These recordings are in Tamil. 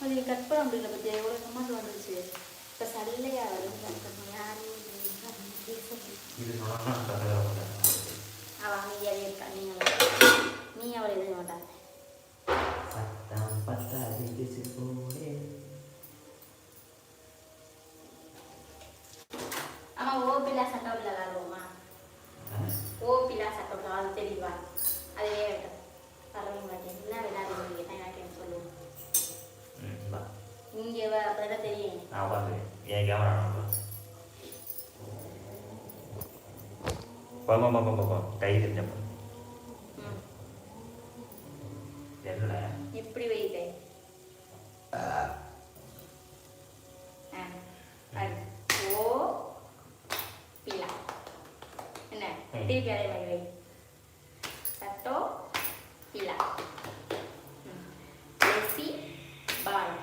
அது கட் பண்ண முடியல பற்றி எவ்வளோ கமாண்ட் வந்துருச்சு. இப்போ சல்லையா வரும் அவள் அமைதியாகவே இருக்கா? நீங்கள் நீ அவளை எதுவும் மாட்டாங்க கை தெரிஞ்சப்ப ம். தெரியல. இப்படி வைத்தே ஓ பிலா என்ன? அதே மாதிரி வை சட்டோ பிலா லெசி பாய்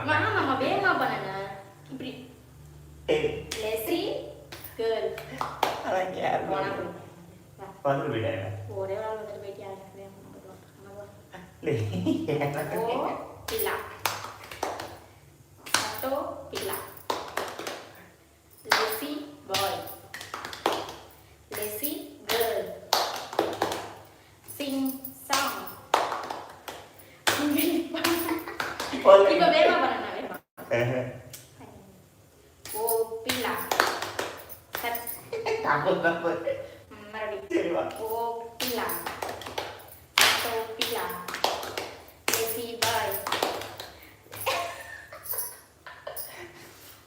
மாமா மாமா வேகமா பண்ணுங்க இப்படி லெசி கேர்ள் அதான் யார் போனா போய் வா வந்து விட ஒரே ஒரு ஆள் வந்துட்டு போயிட்டு யாரும் ஓ எனக்கு pila. Satu pila. Lazy boy. Lazy girl. Sing song. இப்ப வேகமா பண்ணணும் ஓ பிலா takut ம், மறுபடியும் ஓ பிலா சட்டோ பிலா லேசி பாய்.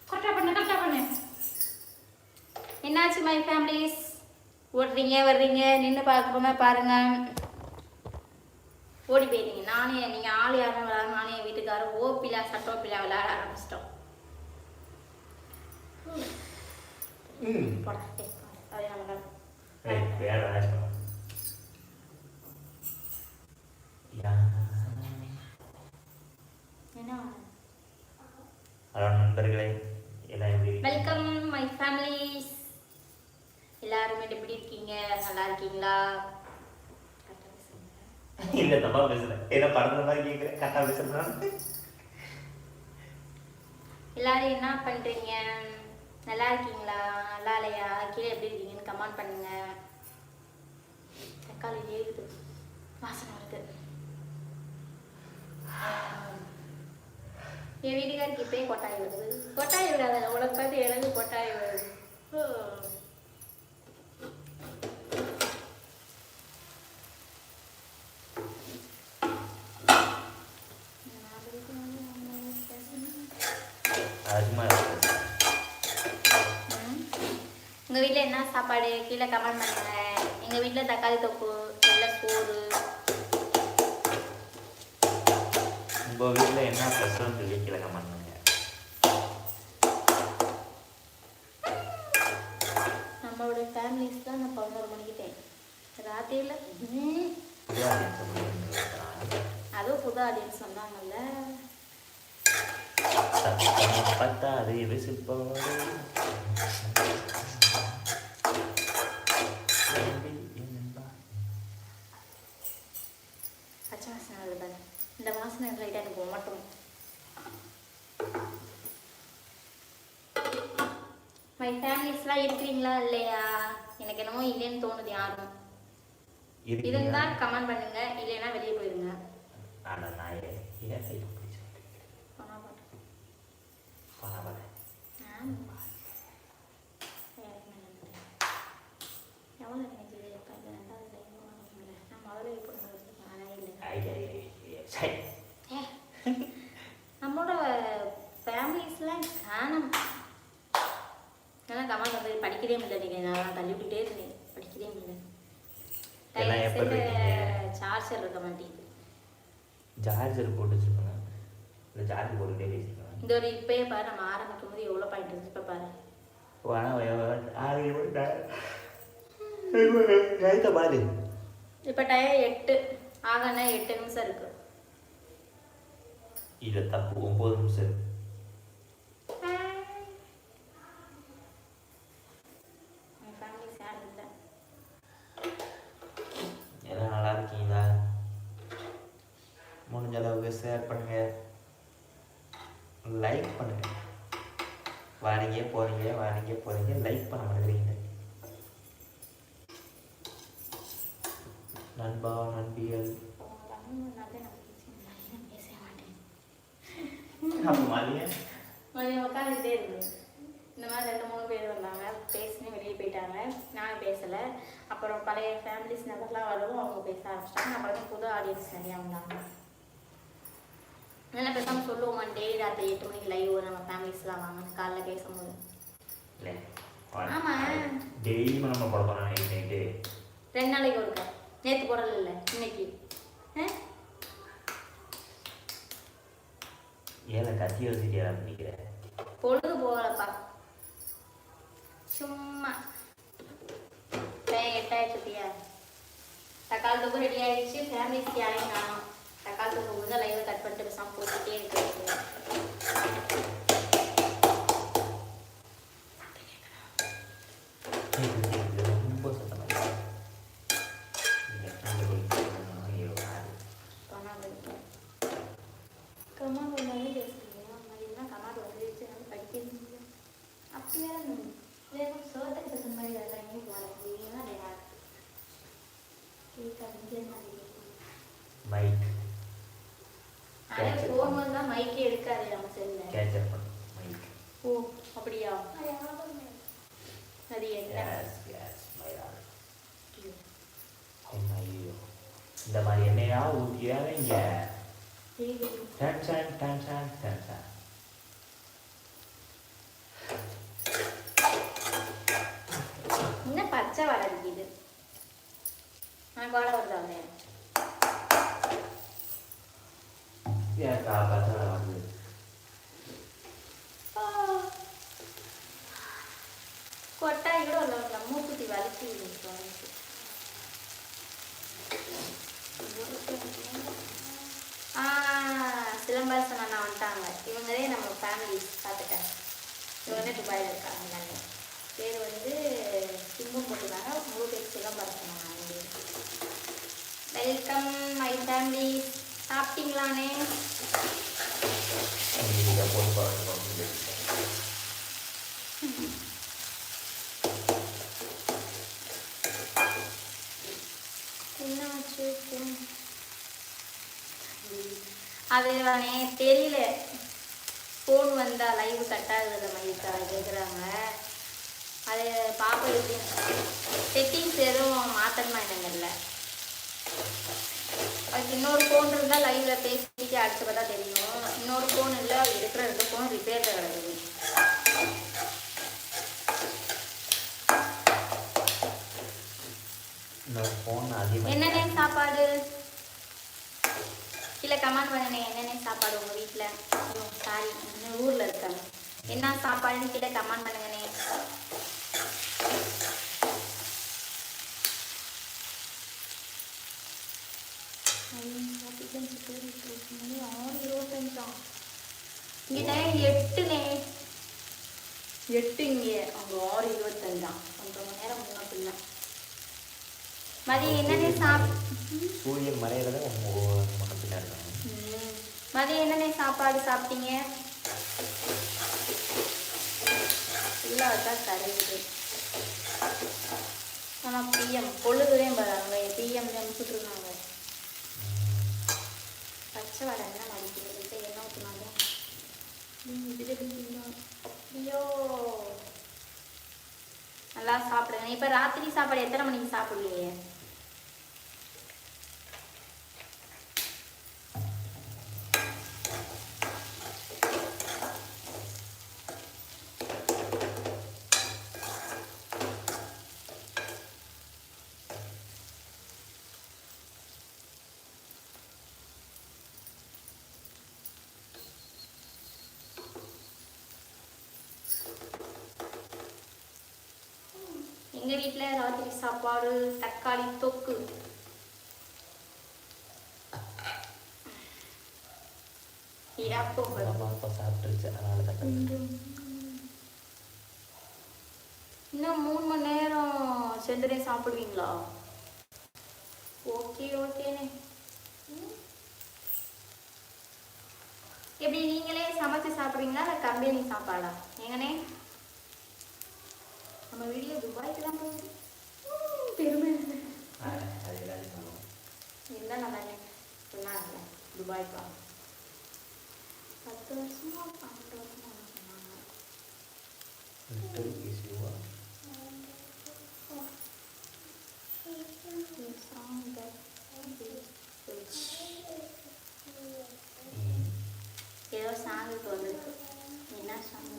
கரெக்டாக பண்ணு கரெக்டாக பண்ணு. என்னாச்சு மை ஃபேமிலிஸ் ஓடுறீங்க வர்றீங்க நின்று பார்க்கணுமா பாருங்க. ஓடி போயிருங்க நானே நீங்கள் ஆள் யாரும் விளையாட நானே என் வீட்டுக்காரர் சட்டோ பிலா விளையாட ஆரம்பிச்சிட்டோம். ஹலோ நண்பர்களே? வெல்கம் மை ஃபேமிலிஸ் எல்லாருமே எப்படி இருக்கீங்க? நல்லா இருக்கீங்களா. இல்ல தப்பா பேசுறேன் ஏதோ படத்துல மாதிரி கேட்குறேன் கரெக்டா பேசுறேன் எல்லாரும் என்ன பண்றீங்க? நல்லா இருக்கீங்களா? நல்லா இல்லையா? கீழே எப்படி இருக்கீங்கன்னு கமெண்ட் பண்ணுங்க. தக்காளி ஏறுது வாசனை இருக்கு. என் வீட்டுக்காருக்கு இப்பயே கொட்டாய் வருது. கொட்டாய் விடாத. உனக்கு பார்த்து எனக்கு கொட்டாய் வருது. சும்மா உங்கள் வீட்டில் என்ன சாப்பாடு? கீழே கமெண்ட் பண்ணுங்க. எங்கள் வீட்டில் தக்காளி தொக்கு வெள்ளை சோறு. உங்க வீட்ல என்ன ஸ்பெஷல் சொல்லி கீழே கமெண்ட் பண்ணுங்க. நம்மளோட ஃபேமிலிஸ் தான் நான் பதினோரு மணிக்கிட்டேன் ராத்திரியில் ம், புது audience சொல்லுங்க. அதுவும் புது ஆடியன்ஸ் வந்தாங்கல்ல சத்தம் பத்தாது விசில் போடு பச்சை வாசனை வருது பாரு. இந்த வாசனை லைட்டாக எனக்கு மட்டும் மை ஃபேமிலிஸ்லாம் இருக்கிறீங்களா இல்லையா? எனக்கு என்னமோ இல்லைன்னு தோணுது யாரும். இருக்கீங்களா? இருந்தா கமெண்ட் பண்ணுங்க. இல்லைன்னா வெளியே போயிருங்க. ஏன் காணும் ஆனால் கமெண்ட் வந்து படிக்கவே முடியல நீங்கள் நான் தள்ளி விட்டுட்டே இருந்தேன். படிக்கவே முடியல? சார்ஜர் இருக்க மாட்டேங்குது. சார்ஜர் போட்டு வச்சிருப்பாங்க. இந்த சார்ஜ் போட்டுக்கிட்டே பேசிக்கலாம் இந்த ஒரு இப்பயே பாரு நம்ம ஆரம்பிக்கும் போது எவ்வளோ பாயிண்ட் இருந்துச்சு இப்போ பாரு. இப்போ டயம் எட்டு. ஆகனா எட்டு நிமிஷம் இருக்கு. இல்ல தப்பு ஒன்பது நிமிஷம் இருக்கு. என் ஃபேமிலி சேர் இல்லை எல்லாம் நல்லா இருக்கீங்களா முடிஞ்ச முடிஞ்ச அளவுக்கு ஷேர் பண்ணுங்க லைக் பண்ணுங்க வாரீங்க போறீங்க வாரீங்க போறீங்க லைக் பண்ண மாட்டேங்கிறீங்க நண்பா நண்பிகள் பேசவே மாட்டேன் அப்போ மாதிரியே மதியம் உட்காந்துட்டே இருந்தது இந்த மாதிரி ரெண்டு மூணு பேர் வந்தாங்க பேசினே வெளியே போயிட்டாங்க நான் பேசலை அப்புறம் பழைய ஃபேமிலிஸ் நபர்லாம் வரவும் அவங்க பேச ஆரம்பிச்சிட்டாங்க. அப்புறம் புது ஆடியன்ஸ் நிறையா வந்தாங்க. நல்லா பேசாமல் சொல்லுவோம் டெய்லி ராத்திரி எட்டு மணிக்கு லைவ் நம்ம ஃபேமிலிஸ்லாம் வாங்க காலைல பேசும்போது. இல்லை ஆமா. டெய்லியும் நம்ம போட போகிறோம் நைட் நைட்டு ரெண்டு நாளைக்கு ஒருக்கா? நேற்று போடல இல்லை இன்னைக்கு? ஏல கத்தி ஏன் பண்ணிக்கிறேன் பொழுது போகலப்பா சும்மா. டைம் எட்டாயிரத்து தக்காளி தொக்கு ரெடி ஆயிடுச்சு. ஃபேமிலிக்கு யாரையும் காணும். தக்காளி தொக்கு முடிஞ்சா லைவை கட் பண்ணிட்டு பேசாமல் போட்டுகிட்டே இருக்கிறது Thank you. ரொம்ப சத்தமாக இருக்கு. இங்க கீழே போய் கேட்கணும். ஐயோ, ஆறு. கமாண்ட் வந்தாலே பேசுறீங்க மாதிரிலாம் கமாண்ட் வந்துருச்சு நான் படிக்க முடியல அப்படி வேற வேற சோதனை சத்தம் மாதிரி வேற எங்கேயும் போகிறேன் ஏன்னா கேட்காது மாதிரி மைக் அதே ஃபோன் வந்தா மைக்கே எடுக்காது நம்ம செல்ல கேட்சப் பண்ணும் மைக் ஓ அப்படியா அது என்ன எஸ் எஸ் மயிலாடு ஐயோ இந்த மாதிரி என்னையா ஊற்றியாவீங்க டன்சன் டன்சன் டன்சன் என்ன பச்சை வடை அடிக்குது எனக்கு வடை வருதா அவனே ஏன் காப்பாற்ற வந்து கொட்டாய் கூட உள்ள மூக்குத்தி வலிச்சு சிலம்பரசன் அண்ணா வந்துட்டாங்க இவங்களே நம்ம ஃபேமிலி பார்த்துட்டேன் இவங்க துபாயில் இருக்காங்க பேர் வந்து சிங்கம் போட்டுருக்காங்க முழு பேர் சிலம்பரசன் அண்ணா வெல்கம் மை ஃபேமிலி சாப்பிட்டீங்களானே என்ன போட்டு தெரியல. ஃபோன் வந்தா லைவ் கட் ஆகுது மயிட்டா கேட்குறாங்க அது பாப்பா செட்டிங்ஸ் எதுவும் மாற்றணுமா என்னங்கல்ல அதுக்கு இன்னொரு ஃபோன் இருந்தால் லைவ்ல பேசிட்டு அடுத்து பார்த்தா தெரியும். இன்னொரு ஃபோன் இல்லை இருக்கிற ரெண்டு ஃபோன் ரிப்பேரில் கிடக்குது. என்னென்ன சாப்பாடு? கீழே கமெண்ட் பண்ணுங்க என்னென்ன சாப்பாடு உங்கள் வீட்டில் சாரி ஊரில் இருக்காங்க என்ன சாப்பாடுன்னு கீழே கமெண்ட் ஆறு இருபத்தஞ்சாம் இங்கே எட்டுனே எட்டு இங்கே அவங்க ஆறு இருபத்தஞ்சாம் ஒன்றரை மணி நேரம் முன்ன பின்ன. மதியம் என்னென்ன சாப் சூரியன். மதியம் என்னென்ன சாப்பாடு சாப்பிட்டீங்க? ஃபுல்லாக தான் கரையுது ஆனால் பிஎம் பொழுதுதே பாருங்க பிஎம் அனுப்பிச்சுட்ருக்காங்க பச்சை வடை என்ன மதிக்கிறது இப்போ என்ன ஊற்றினாங்க ஐயோ நல்லா சாப்பிடுங்க இப்போ ராத்திரி சாப்பாடு எத்தனை மணிக்கு சாப்பிடுவீங்க எங்க வீட்ல ராத்திரி சாப்பாடு தக்காளி தொக்கு. இன்னும் மூணு மணி நேரம் செந்தரே சாப்பிடுவீங்களா? ஓகே ஓகேண்ணே. சாப்பிட்றீங்களா இல்லை கம்பெனி சாப்பாடா? எங்கனே நம்ம வீடியோ துபாய்க்கு தான் போகுது பெருமை. அது எல்லாரும் சொல்லுவோம் இருந்தால் நல்லா துபாய்க்கா. பத்து வருஷமா பன்னெண்டு வருஷமா சொன்னாங்க? ஏதோ சாங்குக்கு வந்திருக்கு. என்ன சாங்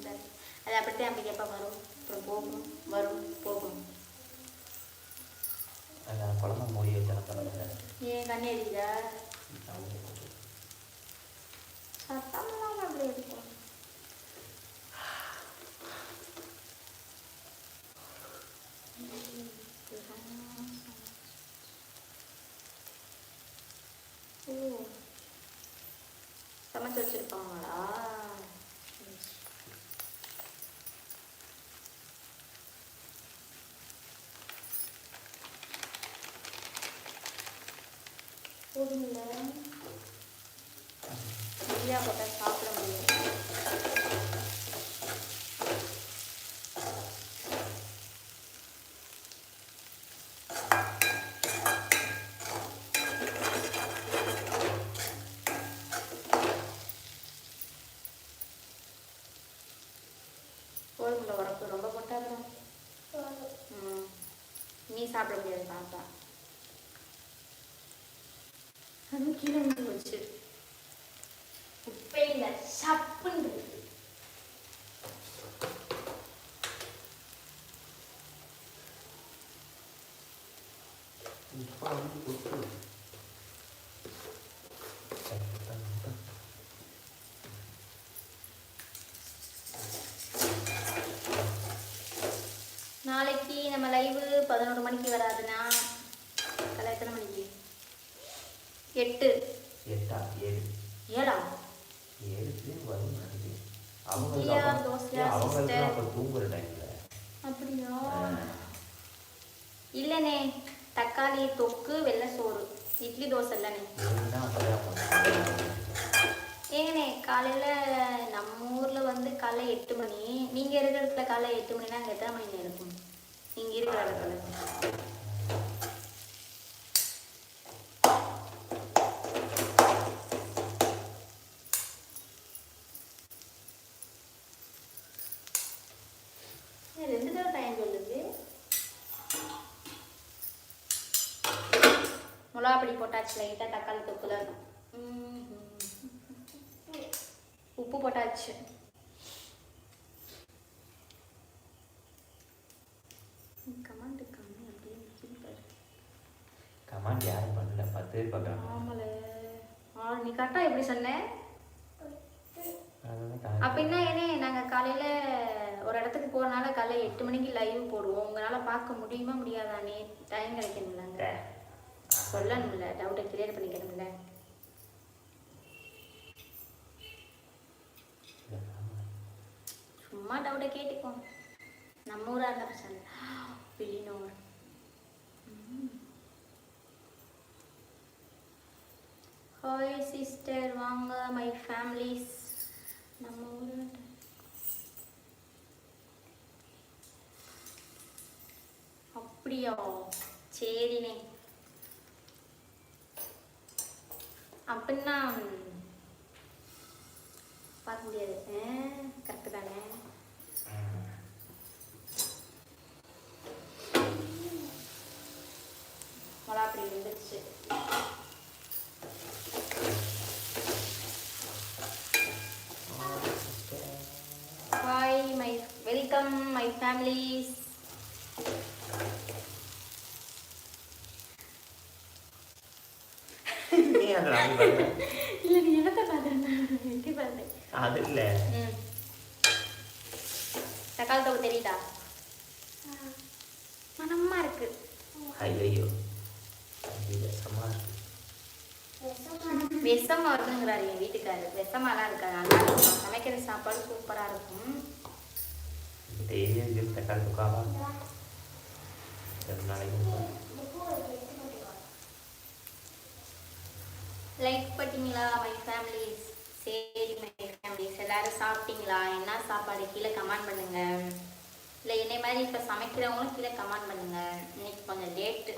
அது அப்படித்தான் அப்படி கேட்பா வரும் அப்புறம் போகும் வரும் போகும் அதான் குழம்பு மூடி வச்சாலும் பரவாயில்ல ஏன் கண்ணு எரியுதா சவுண்டு போட்டு சத்தமெல்லாம் அப்படி இருக்கும் ஓ சமைச்சு வச்சிருப்பாங்களா போதுமில்ல நிறையா போட்டால் சாப்பிட முடியும் கோதுமையில் உரப்பு. ரொம்ப போட்டாதான் ம். நீ சாப்பிட முடியாது பாப்பா. அதுவும் கீழே வந்து போச்சு. இல்லை சப்புன்னு நாளைக்கு நம்ம லைவு பதினோரு மணிக்கு வராதுன்னா காலை எத்தனை மணிக்கு எட்டு. எட்டா? ஏழு. ஏழா ஏழுக்கு வரும் நினைக்கிறேன். அவங்க தூங்குற டைம்ல அப்படியா? இல்லைண்ணே தக்காளி தொக்கு வெள்ளை சோறு. இட்லி தோசை பண்ணுவாங்க ஏங்கண்ணே காலையில் நம்ம ஊரில் வந்து காலைல எட்டு மணி. நீங்கள் இருக்கிற இடத்துல காலைல எட்டு மணினா அங்கே எத்தனை மணி இருக்கும்? நீங்கள் இருக்கிற இடத்துல ஏன் ரெண்டு தடவை டைம் சொல்லுது மிளகாப்பொடி போட்டாச்சு லைட்டாக தக்காளி தொக்குல ம்ஹும். உப்பு போட்டாச்சு. கமாண்டு கம்மி. கமாண்ட் யாரும் பண்ணல பத்து பேர் பார்க்குறாங்க. ஆமால ஆ நீ கரெக்டாக எப்படி சொன்ன? அதனால அப்படின்னா ஏனே நாங்கள் காலையில் ஒரு இடத்துக்கு போகிறனால காலையில் எட்டு மணிக்கு லைவ் போடுவோம். உங்களால் பார்க்க முடியுமா முடியாதானே? டைம் கிடைக்கணும்லங்க. சொல்லணும்ல. டவுட்டை கிளியர் பண்ணிக்கணும்ல சும்மா டவுட்டை கேட்டுக்கோ. நம்ம ஊராக இருந்தால் பிரச்சனை இல்லை. ஹாய் சிஸ்டர் வாங்க மை ஃபேமிலிஸ் நம்ம ஊர் அப்படியா? சரிண்ணே. அப்படின்னா பார்க்க முடியாது. கரெக்டு தானே? மிளகாப்பொடி இருந்துச்சு hi my welcome my families நீ அதை அப்படி பண்ணல. இல்லை நீ என்னத்தை பார்த்தேன் அது இல்லை. தக்காளி தொகை தெரியுதா? மனமா இருக்கு. ஐயோ விஷமா இருக்குங்கிறாரு என் வீட்டுக்காரர் விஷமாலாம் நல்லா இருக்கும் சமைக்கிற சாப்பாடு சூப்பராக இருக்கும். டெய்லி தக்காளி தொக்காவா? ரெண்டு நாளைக்கு லைக் பண்ணிங்களா மை ஃபேமிலிஸ் சரி மை ஃபேமிலிஸ் எல்லாரும் சாப்பிட்டீங்களா? என்ன சாப்பாடு? கீழே கமெண்ட் பண்ணுங்க. இல்லை என்னை மாதிரி இப்போ சமைக்கிறவங்களும் கீழே கமெண்ட் பண்ணுங்க. இன்னைக்கு கொஞ்சம் லேட்டு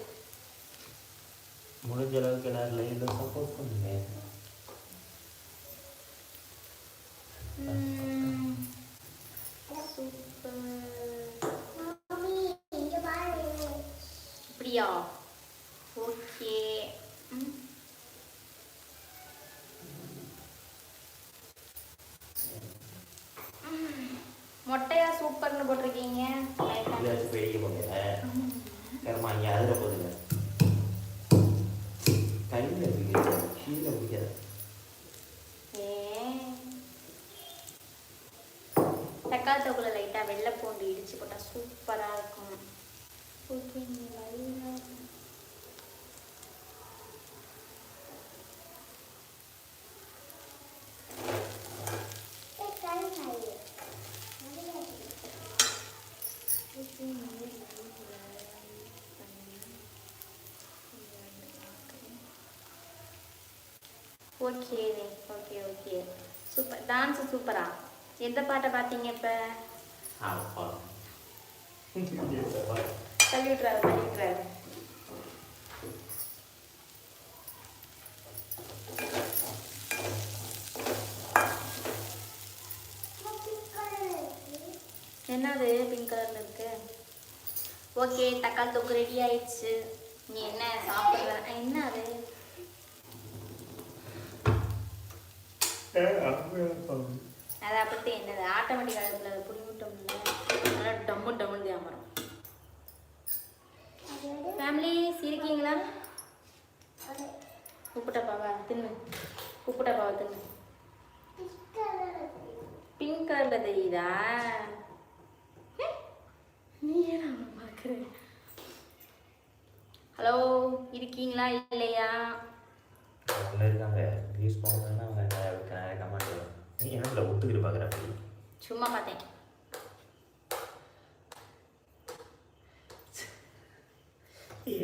முடிஞ்ச அளவுக்கு எல்லாரும் லைவ்ல சப்போர்ட் பண்ணுங்க. அப்படியா? ஓகே மொட்டையா சூப்பர்னு போட்டிருக்கீங்க. இதாச்சும் பெரிய போகல கர்மா இங்கே அதில் போகுதுங்க கையில் கீழே ஏன் தக்காளி தொக்குல லைட்டாக வெள்ளை பூண்டு இடிச்சு போட்டால் சூப்பராக இருக்கும். ஓகே நீ வழியா okay okay okay super dance சூப்பரா எந்த பாட்டை பார்த்தீங்க இப்போ? ஆப்பா தள்ளி விட்றாரு தள்ளி விட்றாரு என்னது பிங்க் கலர்ல இருக்கு? ஓகே தக்காளி தொக்கு ரெடி ஆயிடுச்சு. நீ என்ன சாப்பிடுற? என்ன அது? அதை பற்றி என்னது ஆட்டோமேட்டிக் அடுப்பில் அதை புடி விட்டோம்ல நல்லா டம்மு டம்முன்னு வியாபாரம் ஃபேமிலி இருக்கீங்களா உப்பு டப்பாவா தின்னு. உப்பு டப்பாவா தின்னு பிங்க் கலரில் தெரியுதா. நீ ஏன் பார்க்குற? ஹலோ இருக்கீங்களா இல்லையா? இருக்காங்க. என்ன ஒத்துக்கிட்டு பார்க்குற அப்படி சும்மா பார்த்தேன்.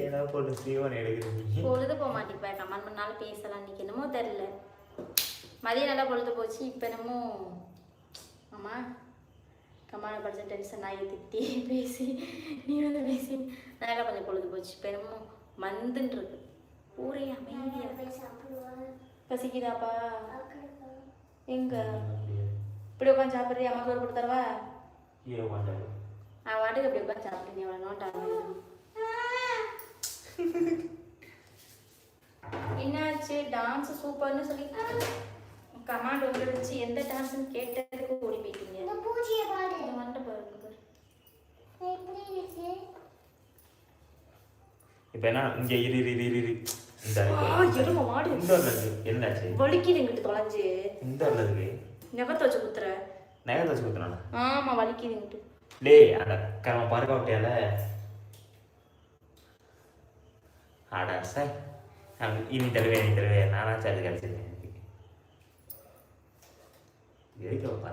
ஏன்னா போட்டு சீவன் எடுக்கிறீங்க பொழுது போக மாட்டேப்பா கமெண்ட் பண்ணாலும் பேசலாம். இன்னைக்கு என்னமோ தெரில மதியம் நல்லா பொழுது போச்சு இப்போ என்னமோ ஆமா கமான படிச்ச டென்ஷன் ஆகி திட்டி பேசி நீ வந்து பேசி. நல்லா கொஞ்சம் பொழுது போச்சு இப்போ என்னமோ மந்துன்னு இருக்கு. ஊரே அமைதியா பசிக்குதாப்பா? எங்க? இப்படி உட்காந்து சாப்பிட்றியா? அம்மா சோறு கொடுத்து தரவா? கீழே உட்காந்து அவன் வாட்டுக்கு இப்படி உட்காந்து சாப்பிட்றீங்க. அவ்வளோ நோட்டாங்க என்னாச்சு? டான்ஸ் சூப்பர்னு சொல்லி கமாண்ட் வச்சு எந்த டான்ஸ்னு கேட்டதுக்கு ஓடி போயிட்டீங்க வந்துட்டு பாருங்க பாரு. இப்போ என்ன? இங்கே இரு இரு இரு. எருமை மாடு. என்னாச்சு? வலிக்குது இங்கிட்டு தொலைஞ்சு. இந்த இருக்கு நெகத்தை வச்சு குத்துற. நகை வச்சு கொடுத்தனால ஆமா வலிக்குது இங்கிட்டு டேய் பறக்க விட்டியால ஆடா சார் இனி தருவே நீ தருவே நானாச்சும் அது கிடச்சிருக்கேன்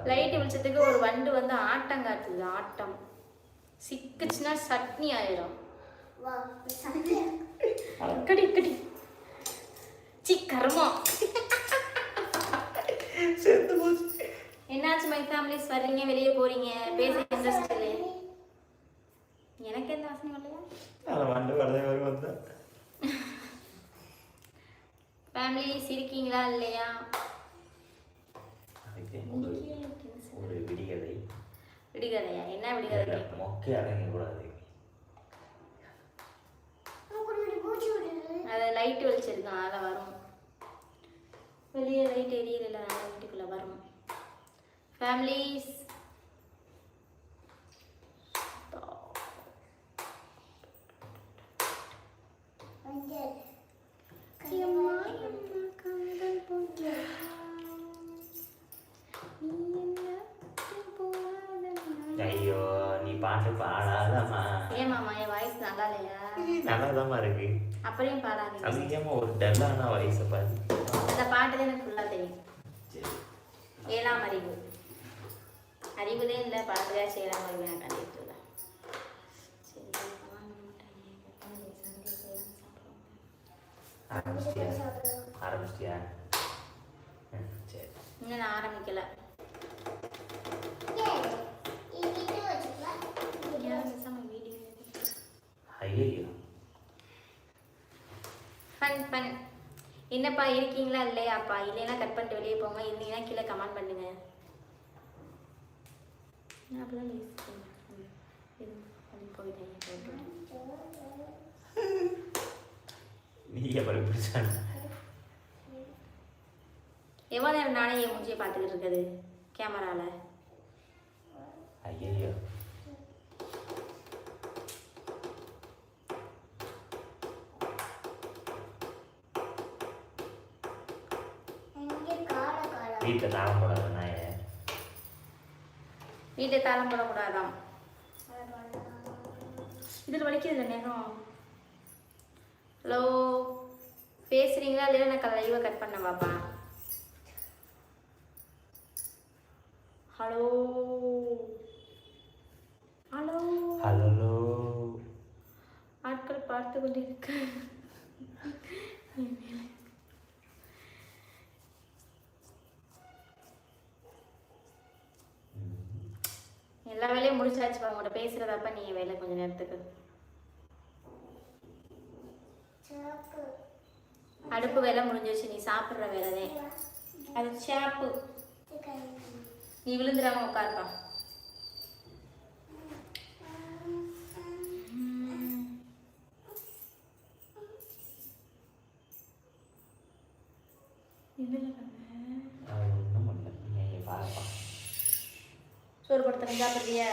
லைட் வெளிச்சத்துக்கு ஒரு வண்டு வந்து ஆட்டம் காட்டுது ஆட்டம். சிக்குச்சுன்னா சட்னி ஆயிரும். கடி கடி சி கர்மம் செத்து போச்சு. என்னாச்சு மை ஃபேமிலிஸ் வர்றீங்க வெளியே போறீங்க? பேச இன்ட்ரெஸ்ட் இல்லை எனக்கு எந்த வாசனை இல்லையா? அதை வந்து வரதே வரும் வந்தேன் ஃபேமிலிஸ் இருக்கீங்களா இல்லையா? ஒரு விடிகதை. விடுகதையா? என்ன விடுகதை? மொக்கை அடங்க கூடாது அது லைட் வெளிச்சிருக்கான் அதில் வரும். வெளியே லைட் எரியல வீட்டுக்குள்ளே வரும். ஃபேமிலிஸ் ஃபன் ஃபன் என்னப்பா இருக்கீங்களா இல்லையாப்பா? இல்லைன்னா கட் பண்ணிட்டு வெளியே போங்க. இருந்தீங்கன்னா கீழே கமெண்ட் பண்ணுங்க. நான் போயிட்டேன், எவ்வளோ நேரம் நானே என் மூஞ்சியை பார்த்துக்கிட்டு இருக்குது கேமரால. ஐயோ வீட்டில் தாளம் போடாத நாய வீட்டை தாளம் போடக்கூடாதாம். இதில் வலிக்குது நேரம் ஹலோ பேசுறீங்களா? இல்லையா நான் லைவை கட் பண்ண பாப்பா. ஹலோ. ஹலோ. ஹலோ. ஆட்கள் பார்த்து கொண்டிருக்க எல்லா வேலையும் முடிச்சாச்சு உங்கள்கிட்ட பேசுறதப்ப நீ வேலை கொஞ்ச நேரத்துக்கு. அடுப்பு வேலை முடிஞ்சிருச்சு நீ சாப்பிட்ற வேலை தான் அது ஷாப்பு. நீ விழுந்துடாம உட்காருப்பா. சோறு படுத்த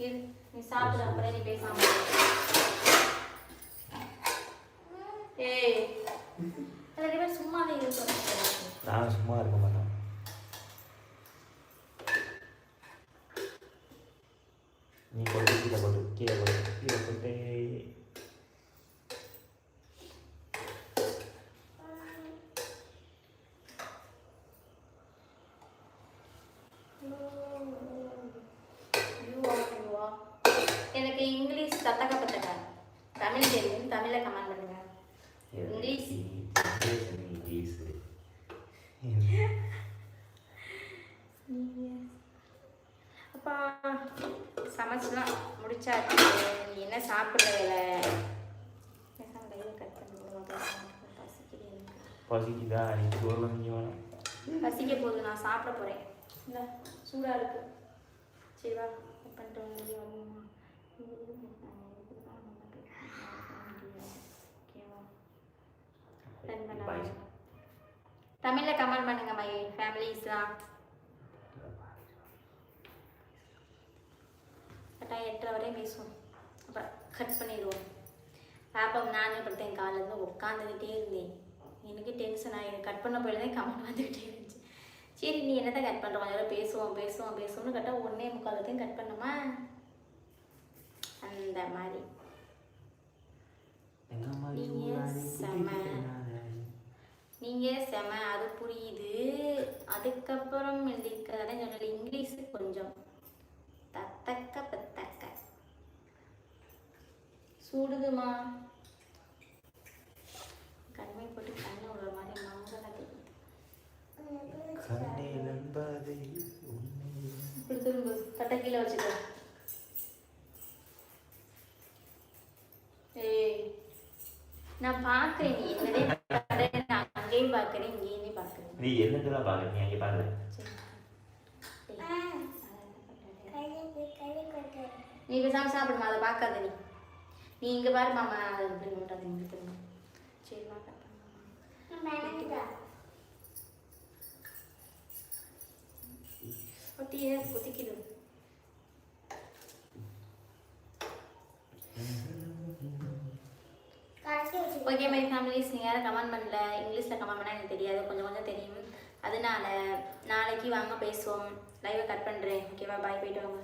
இரு நீ சாப்பிடு அப்புறம் நீ பேசாம இரு. ஏய் அது ரெண்டு பேரும் சும்மாவே இருக்கும் நான் சும்மா இருக்க மாட்டேன் நீ கொண்டு கீழே போட்டு கீழே போட்டு கீழே போட்டு யூவா, யூவா. எனக்கு இங்கிலீஷ் தத்தக்க பத்தக்க தமிழ் தெரியும் தமிழில் கமெண்ட் பண்ணுங்க. இங்கிலீஷ். இங்கிலீஷ் அப்பா சமைச்சுலாம் முடிச்சாச்சு. நீ என்ன சாப்பிட்ற வேலை? பசிக்குது நீ சோறு வாங்கி வேணும் பசிக்க போகுது நான் சாப்பிட போகிறேன் இந்த சூடாக இருக்கு. சரி வா பண்ணிட்டு வந்து தமிழில் கமெண்ட் பண்ணுங்க மை ஃபேமிலிஸ்லாம் கரெக்டாக எட்டரை வரையும் பேசுவோம். அப்புறம் கட் பண்ணிடுவோம். பாப்பம் நான் படுத்தேன் காலேருந்து உட்காந்துக்கிட்டே இருந்தேன். எனக்கு டென்ஷன் ஆகி கட் பண்ண போயிருந்தேன் கமெண்ட் வந்துக்கிட்டே இருந்துச்சு. சரி நீ என்னதான் கட் பண்ணுற கொஞ்சம் பேசுவோம் பேசுவோம் பேசுவோம்னு கரெக்டாக ஒன்றே முக்காலத்தையும் கட் பண்ணுமா? அந்த மாதிரி எங்க அம்மா நீங்க செம. நீங்கள் செம அது புரியுது. அதுக்கப்புறம் எழுதியிருக்கிறத சொன்னது இங்கிலீஷு கொஞ்சம் தத்தக்க பத்தக்க. சூடுதுமா கண்மை போட்டு கண்ணு விடுற மாதிரி மங்கள கண்ணில் என்பதை உண்மை இப்படி திரும்ப வச்சுக்கோ. நான் பார்க்குறேன் நீ. என்னதே நான் அங்கேயும் பார்க்குறேன் இங்கேயுமே பார்க்குறேன். நீ என்னதெல்லாம் பார்க்க நீ அங்கே பாரு. நீ பேசாம சாப்பிடுமா அதை பார்க்காத நீ. நீ இங்கே பாரு மாமா அது இப்படி விட்டாது இங்கே திரும்ப சரி வா cut ஓகே மை ஃபேமிலிஸ் நீங்கள் யாரும் கமெண்ட் பண்ணல. இங்கிலீஷில் கமெண்ட் பண்ணால் எனக்கு தெரியாது. கொஞ்சம் கொஞ்சம் தெரியும். அதனால நாளைக்கு வாங்க பேசுவோம். லைவை கட் பண்ணுறேன் ஓகேவா பாய் போயிட்டு வாங்க.